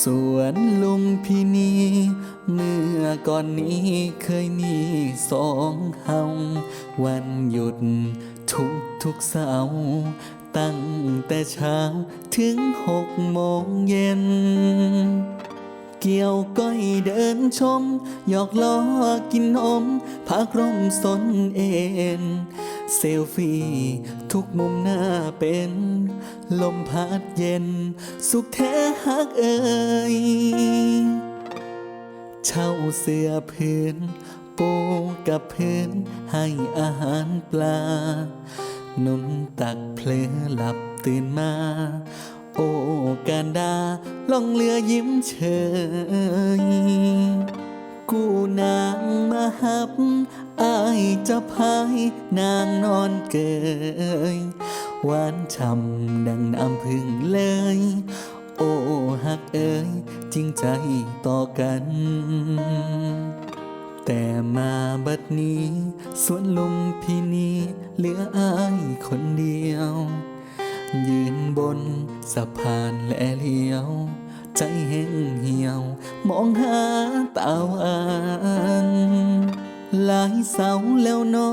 สวนลุงพินีเมื่อก่อนนี้เคยมีสองเฮาวันหยุดทุกทุกเสาร์ตั้งแต่เช้าถึงหกโมงเย็น กี่ยวก้อยเดินชม หยอกล้อกินนมพักร่มสนเอ็นเซลฟี่ทุกมุมหน้าเป็น ลมพัดเย็น สุขแท้ฮักเอ่ยเช่าเสื้อพื้น ปูกับพื้นให้อาหารปลา นุ่นตักเพลอหลับตื่นมา โอ้การดาล่องเรือยิ้มเฉยกูนางมาหับอายจะพายนางนอนเกยหวานช่ำดังน้ำพึ่งเลย โอ้หักเอ่ยจริงใจต่อกัน แต่มาบัดนี้สวนลุมพินีเหลืออายคนเดียวยืน บนสะพานและเลี้ยว ใจแห้งเหี่ยว มองหาตาวานหลายเสาแล้วนอ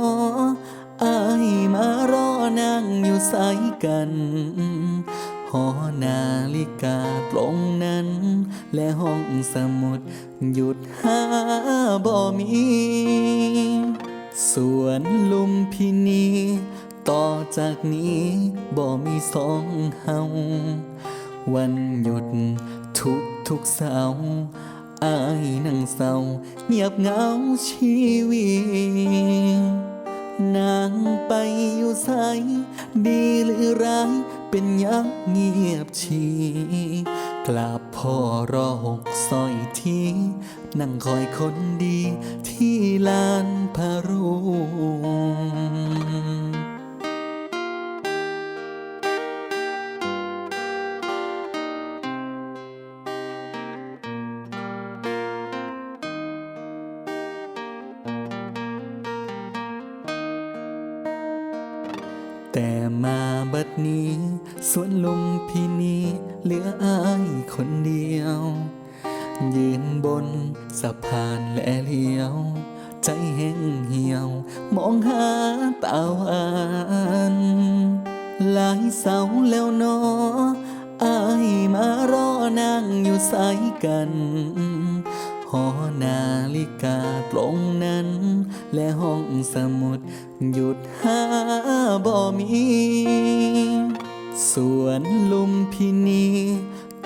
อายมารอนั่งอยู่สายกันหอนาฬิกาตรงนั้น และห้องสมุดหยุดหาบ่มีสวนลุมพินี ต่อจากนี้ บ่มีสองเฮาวันหยุดทุกทุกเสาร์อายนั่งเศร้าเงียบเหงาชีวิตนางไปอยู่ไสดีหรือร้ายเป็นยักษ์เงียบชีกราบพ่อรอหกซอยทีนั่งคอยคนดีที่ลานพระรูม แต่มาบัดนี้สวนลุมพินีเหลืออายคนเดียว ยืนบนสะพานและเลี้ยว ใจแห้งเหี่ยว มองหาตาวานหลายเสาแล้วเนออายมารอนั่งอยู่สายกันหอนาฬิกาตรงนั้น และห้องสมุดหยุดหา บ่มีสวนลุมพินี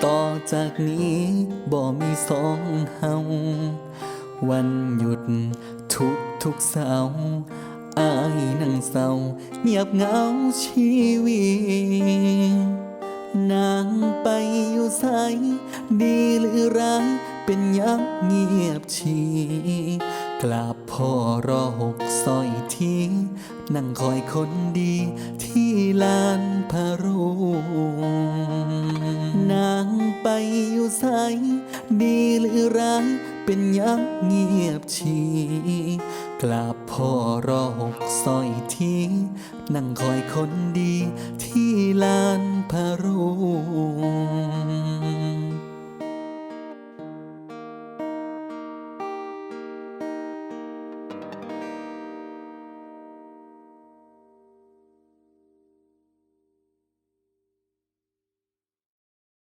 ต่อจากนี้บ่มีสองเฮาวันหยุดทุกทุกเสาร์อายนั่งเศร้าเงียบเหงาชีวิตนางไปอยู่ไสดีหรือร้ายเป็นยักษ์เงียบชีกราบพ่อรอหกซอยที นั่งคอยคนดีที่ลานพารูนางไปอยู่ใสดีหรือร้ายเป็นยักษ์เงียบชีกลับพ่อรอหกซอยที นั่งคอยคนดีที่ลานพารู